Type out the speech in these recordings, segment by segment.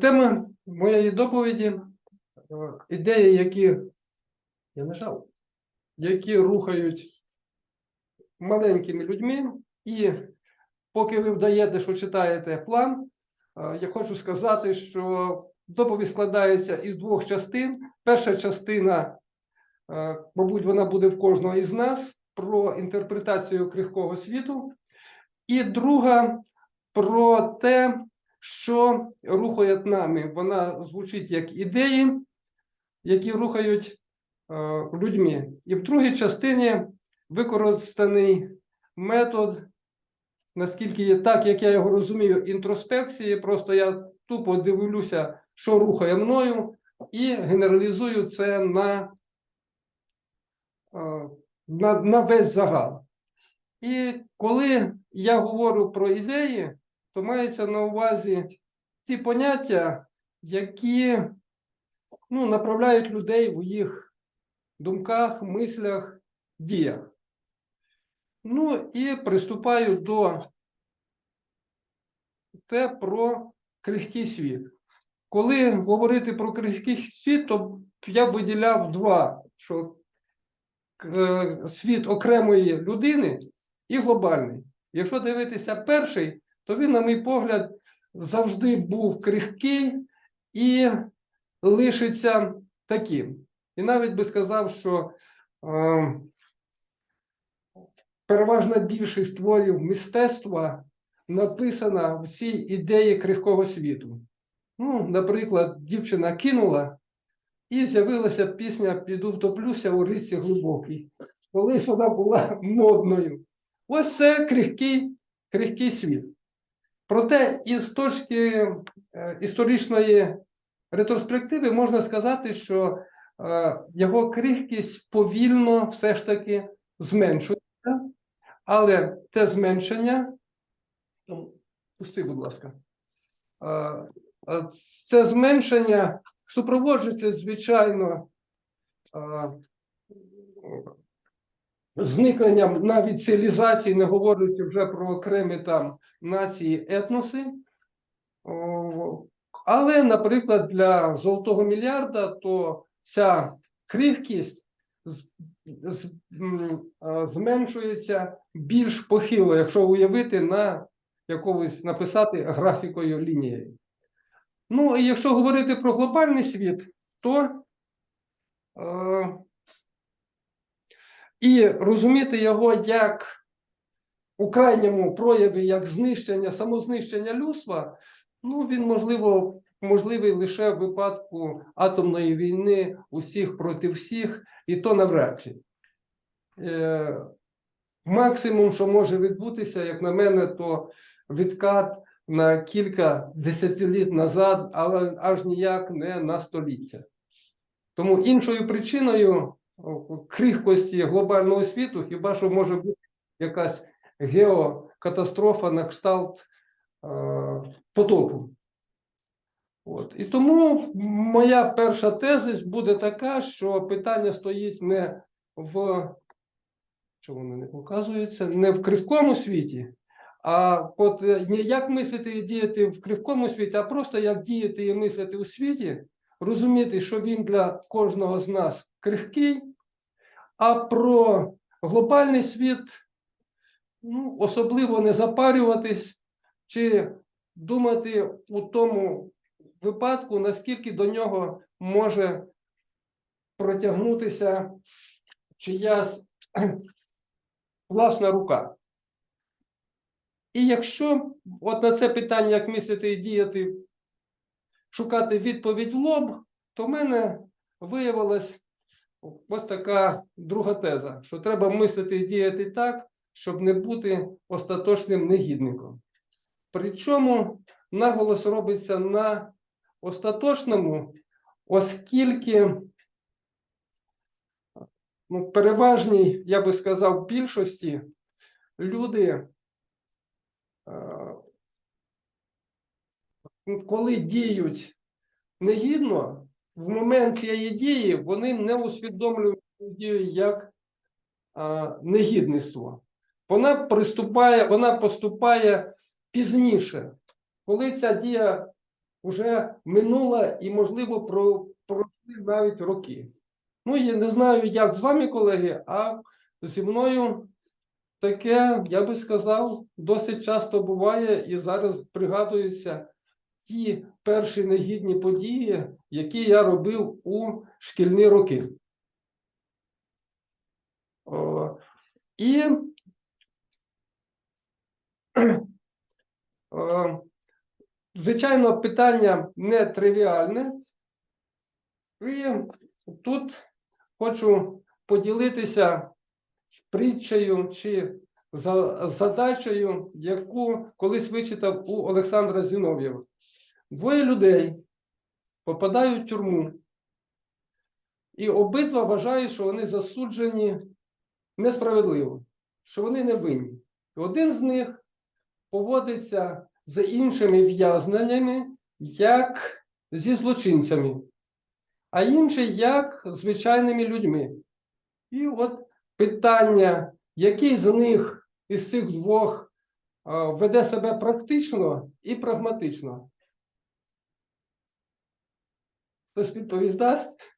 Тема моєї доповіді е, ідеї, які я нажав, які рухають маленькими людьми. І поки ви вдаєте, що читаєте план, е, я хочу сказати, що доповідь складається із двох частин. Перша частина, е, мабуть, вона буде в кожного із нас про інтерпретацію крихкого світу. І друга про те, що рухає нами. Вона звучить як ідеї, які рухають е, людьми. І в другій частині використаний метод, наскільки є так, як я його розумію, інтроспекції. Просто я тупо дивлюся, що рухає мною, і генералізую це на, е, на, на весь загал. І коли я говорю про ідеї, то мається на увазі ті поняття, які ну, направляють людей в їх думках, мислях, діях. Ну і приступаю до те про крихкий світ. Коли говорити про крихкий світ, то я виділяв два: що е, світ окремої людини і глобальний. Якщо дивитися перший, то він, на мій погляд, завжди був крихкий і лишиться таким. І навіть би сказав, що е, переважна більшість творів мистецтва написана в цій ідеї крихкого світу. Ну, наприклад, дівчина кинула, і з'явилася пісня Піду втоплюся у річці глибокій. Колись вона була модною. Ось це крихкий, крихкий світ. Проте, із точки е, історичної ретроспективи можна сказати, що е, його крихкість повільно все ж таки зменшується, але те зменшення, ну, пусти, будь ласка, е, це зменшення супроводжується, звичайно, зникненням навіть цивілізації, не говорячи вже про окремі там нації, етноси. Але, наприклад, для золотого мільярда, то ця а, зменшується більш похило, якщо уявити на якогось написати графікою лінією. Ну, і якщо говорити про глобальний світ, то е, і розуміти його як у крайньому прояві як знищення, самознищення людства, ну він можливо можливий лише в випадку атомної війни усіх проти всіх, і то навряд чи. Е, максимум, що може відбутися, як на мене, то відкат на кілька десятиліть назад, але аж ніяк не на століття. Тому іншою причиною крихкості глобального світу хіба що може бути якась геокатастрофа на кшталт е, потопу. От. І тому моя перша тезис буде така, що питання стоїть не в чому воно не показується, не в кривкому світі, а от не як мислити і діяти в кривкому світі, а просто як діяти і мислити у світі, розуміти, що він для кожного з нас крихкий, а про глобальний світ ну, особливо не запарюватись чи думати у тому випадку, наскільки до нього може протягнутися чиясь власна рука. І якщо от на це питання, як мислити і діяти, шукати відповідь в лоб, то в мене виявилась ось така друга теза, що треба мислити і діяти так, щоб не бути остаточним негідником. Причому наголос робиться на остаточному, оскільки ну, переважній, я би сказав, більшості люди, е, коли діють негідно, в момент цієї дії вони не усвідомлюють дію як е, негідництво. Вона приступає, вона поступає пізніше, коли ця дія вже минула і, можливо, пройшли навіть роки. Ну, я не знаю, як з вами, колеги, а зі мною таке, я би сказав, досить часто буває, і зараз пригадуються ті перші негідні події, які я робив у шкільні роки. О, і Е, Звичайно, питання не тривіальне. І тут хочу поділитися притчею чи задачею, яку колись вичитав у Олександра Зінов'єва. Двоє людей попадають в тюрму, і обидва вважають, що вони засуджені несправедливо, що вони не винні. Один з них поводиться з іншими в'язненнями як зі злочинцями, а інший як звичайними людьми. І от питання, який з них із цих двох веде себе практично і прагматично. Хтось відповідасть?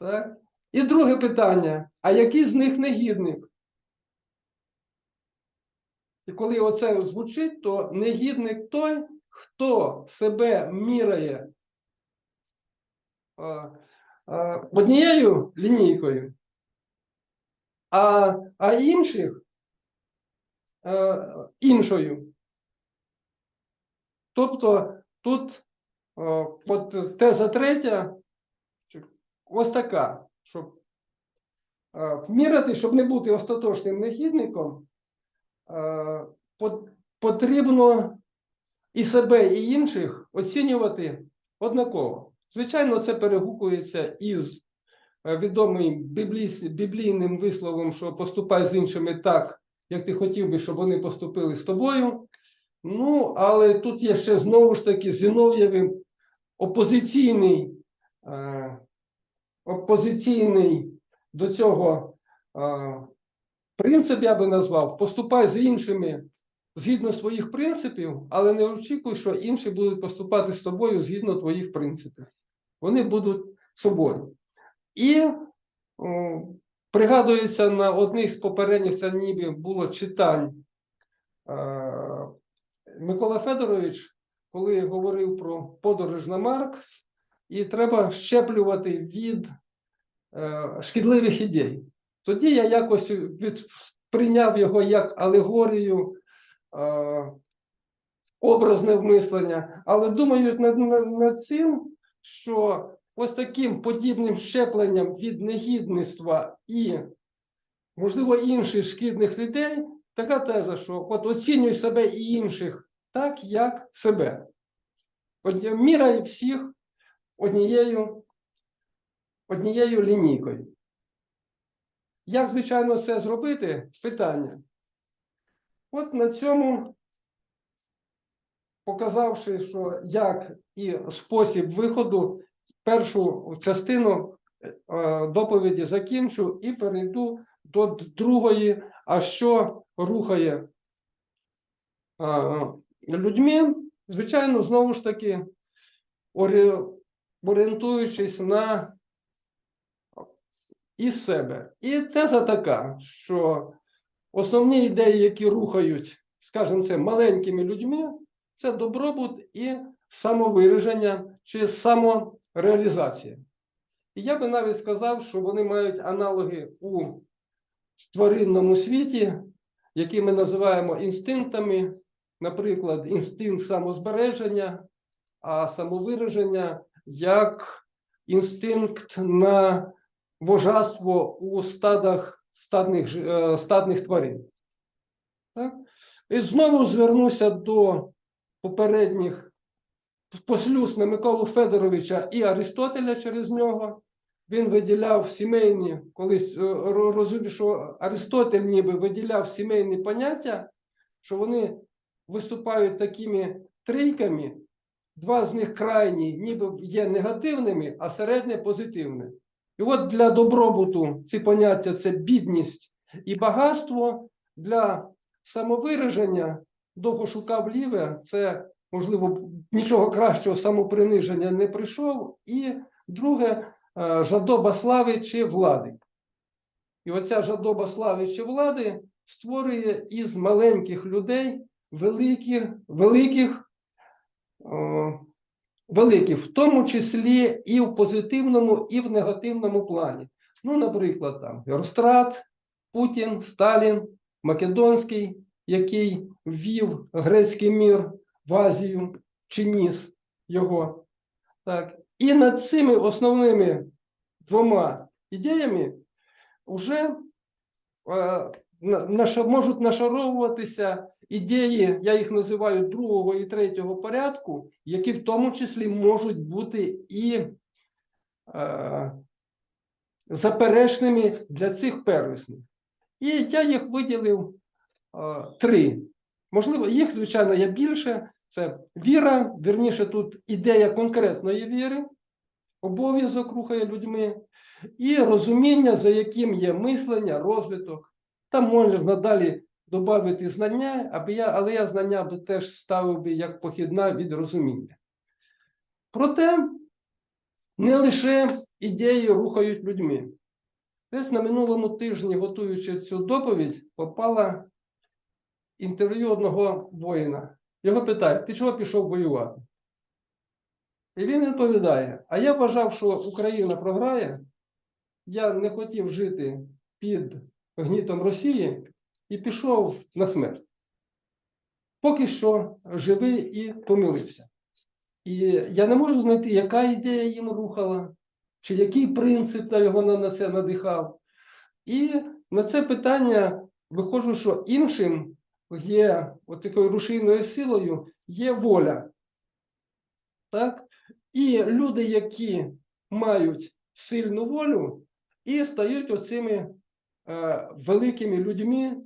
Так. І друге питання: а який з них негідник? І коли оце звучить, то негідник той, хто себе міряє а, однією лінійкою, а, а інших а, іншою. Тобто тут от теза третя, ось така, щоб а, міряти, щоб не бути остаточним негідником. Е, потрібно і себе, і інших оцінювати однаково. Звичайно, це перегукується із е, відомим біблійним висловом, що поступай з іншими так, як ти хотів би, щоб вони поступили з тобою. Ну, але тут є ще знову ж таки Зінов'євим опозиційний, е, опозиційний до цього е, принцип я би назвав, поступай з іншими згідно своїх принципів, але не очікуй, що інші будуть поступати з тобою згідно твоїх принципів. Вони будуть собою. І пригадується, на одних з попередніх ніби було читань. Е, Микола Федорович, коли говорив про подорож на Маркс, і треба щеплювати від е, шкідливих ідей. Тоді я якось від, прийняв його як алегорію, е, образне вмислення, але думаю над, над, над цим, що ось таким подібним щепленням від негідництва і, можливо, інших шкідних людей, така теза, що от оцінюй себе і інших так, як себе. От міряй всіх однією, однією лінійкою. Як, звичайно, це зробити? Питання. От на цьому, показавши, що як і спосіб виходу, першу частину е, доповіді закінчу і перейду до другої, а що рухає е, людьми, звичайно, знову ж таки, орієнтуючись на і себе. І теза така, що основні ідеї, які рухають, скажімо це, маленькими людьми, це добробут і самовираження чи самореалізація. І я би навіть сказав, що вони мають аналоги у тваринному світі, які ми називаємо інстинктами, наприклад, інстинкт самозбереження, а самовираження як інстинкт на вожатство у стадах стадних, е, стадних тварин. Так? І знову звернуся до попередніх послюс на Миколу Федоровича і Аристотеля через нього. Він виділяв сімейні, колись е, розумів, що Аристотель ніби виділяв сімейні поняття, що вони виступають такими трійками, два з них крайні, ніби є негативними, а середнє позитивне. І от для добробуту ці поняття це бідність і багатство, для самовираження довго шукав ліве, це можливо, нічого кращого самоприниження не прийшов. І друге, е, жадоба слави чи влади. І оця жадоба слави чи влади створює із маленьких людей великих, великих, е, великих, в тому числі і в позитивному, і в негативному плані. Ну, наприклад, там Рострат, Путін, Сталін, Македонський, який ввів грецький мір в Азію, чи ніс його. Так. І над цими основними двома ідеями вже е, можуть нашаровуватися ідеї, я їх називаю другого і третього порядку, які в тому числі можуть бути і е, заперечними для цих первісних. І я їх виділив е, три. Можливо, їх, звичайно, є більше. Це віра, вірніше, тут ідея конкретної віри, обов'язок рухає людьми, і розуміння, за яким є мислення, розвиток. Там можна далі додати знання, аби я, але я знання би теж ставив би як похідна від розуміння. Проте не лише ідеї рухають людьми. Десь на минулому тижні, готуючи цю доповідь, попала інтерв'ю одного воїна. Його питають, ти чого пішов воювати? І він відповідає: А я вважав, що Україна програє, я не хотів жити під гнітом Росії і пішов на смерть. Поки що живий і помилився. І я не можу знайти, яка ідея їм рухала, чи який принцип та його на на це надихав. І на це питання виходжу, що іншим є от такою рушійною силою є воля. Так? І люди, які мають сильну волю, і стають оцими великими людьми,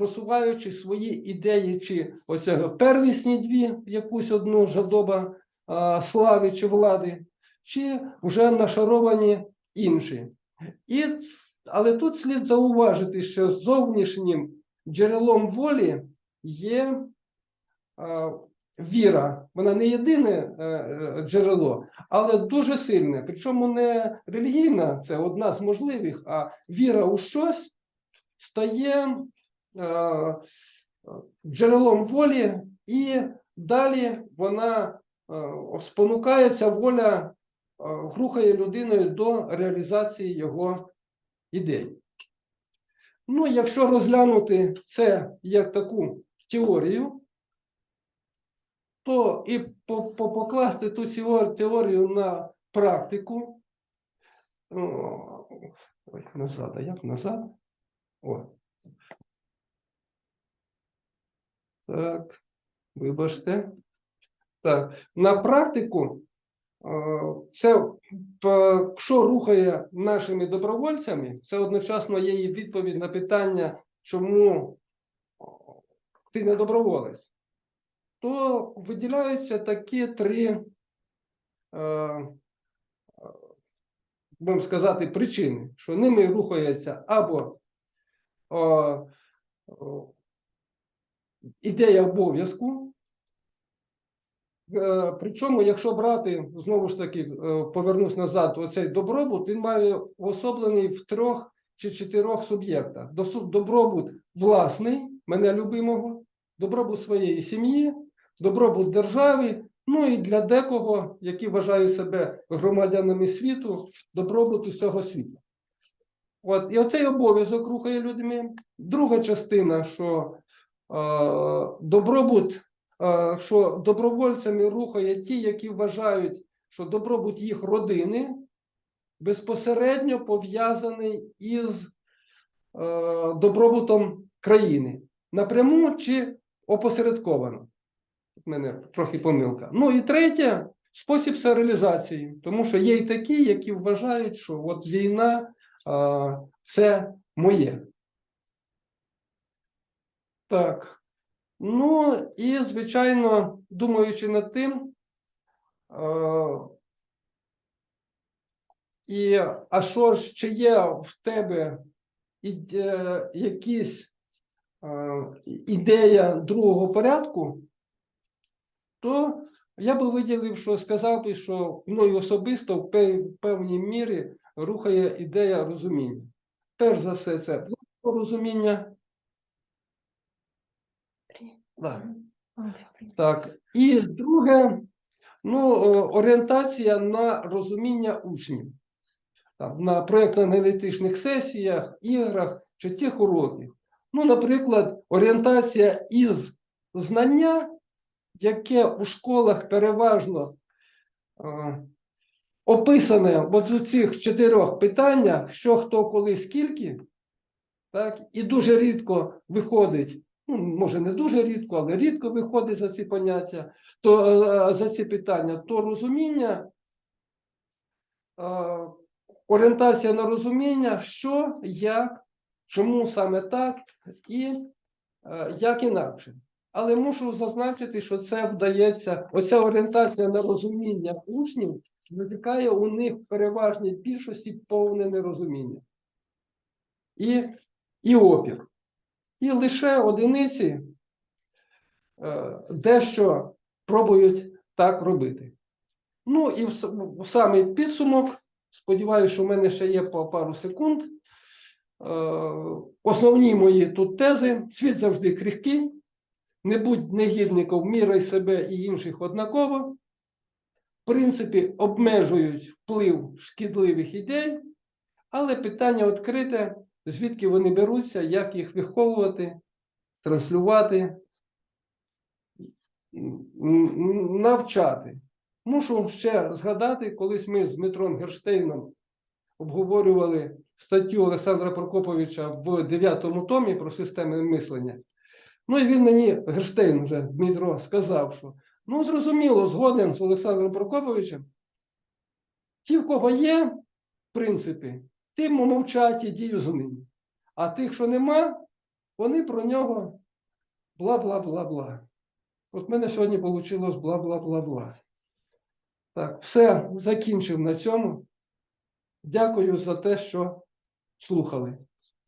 просуваючи свої ідеї, чи ось е, первісні дві, якусь одну жадоба е, слави чи влади, чи вже нашаровані інші. І, але тут слід зауважити, що зовнішнім джерелом волі є е, віра. Вона не єдине е, е, джерело, але дуже сильне. Причому не релігійна, це одна з можливих, а віра у щось стає е, джерелом волі, і далі вона спонукається, воля рухає людиною до реалізації його ідей. Ну, якщо розглянути це як таку теорію, то і по- по- покласти ту теор- теорію на практику. Ой, назад, а як назад? О. Так, вибачте. Так, на практику е, це що рухає нашими добровольцями, це одночасно є і відповідь на питання, чому ти не доброволець, то виділяються такі три, е, е, будемо сказати, причини, що ними рухається або ідея обов'язку. Е, Причому, якщо брати, знову ж таки, е, повернусь назад, оцей добробут, він має уособлений в трьох чи чотирьох суб'єктах. Добробут власний, мене любимого, добробут своєї сім'ї, добробут держави, ну і для декого, які вважають себе громадянами світу, добробут усього світу. От, і оцей обов'язок рухає людьми. Друга частина, що е, добробут, е, що добровольцями рухає ті, які вважають, що добробут їх родини безпосередньо пов'язаний із е, добробутом країни. Напряму чи опосередковано. В мене трохи помилка. Ну і третє спосіб реалізації. Тому що є й такі, які вважають, що от війна а, це моє. Так. Ну і, звичайно, думаючи над тим, е, і, а що ж, чи є в тебе іде, якісь е, ідея другого порядку, то я би виділив, що сказав би, що мною особисто в певній мірі рухає ідея розуміння. Перш за все, це розуміння. Да. Так. І друге, ну, орієнтація на розуміння учнів. Там, на проєктно-аналітичних сесіях, іграх чи тих уроків. Ну, наприклад, орієнтація із знання, яке у школах переважно е, описане от у цих чотирьох питаннях, що хто, коли, скільки, так, і дуже рідко виходить, ну, може не дуже рідко, але рідко виходить за ці поняття, то е, за ці питання, то розуміння, е, орієнтація на розуміння, що, як, чому саме так і як інакше. Але мушу зазначити, що це вдається, оця орієнтація на розуміння учнів викликає у них в переважній більшості повне нерозуміння і, і опір. І лише одиниці е, дещо пробують так робити. Ну і в, в самий підсумок, сподіваюся, що в мене ще є по пару секунд. Е, основні мої тут тези: світ завжди крихкий, не будь негідником, міряй себе і інших однаково. В принципі, обмежують вплив шкідливих ідей, але питання відкрите, звідки вони беруться, як їх виховувати, транслювати, навчати. Мушу ще згадати, колись ми з Дмитром Герштейном обговорювали статтю Олександра Прокоповича в 9 томі про системи мислення. Ну і він мені, Герштейн вже Дмитро, сказав, що ну зрозуміло, згоден з Олександром Прокоповичем. Ті, в кого є, в принципі, тим мовчать і дію з ними. А тих, що нема, вони про нього бла-бла-бла-бла. От мене сьогодні вийшло бла-бла-бла-бла. Так, все, закінчив на цьому. Дякую за те, що слухали.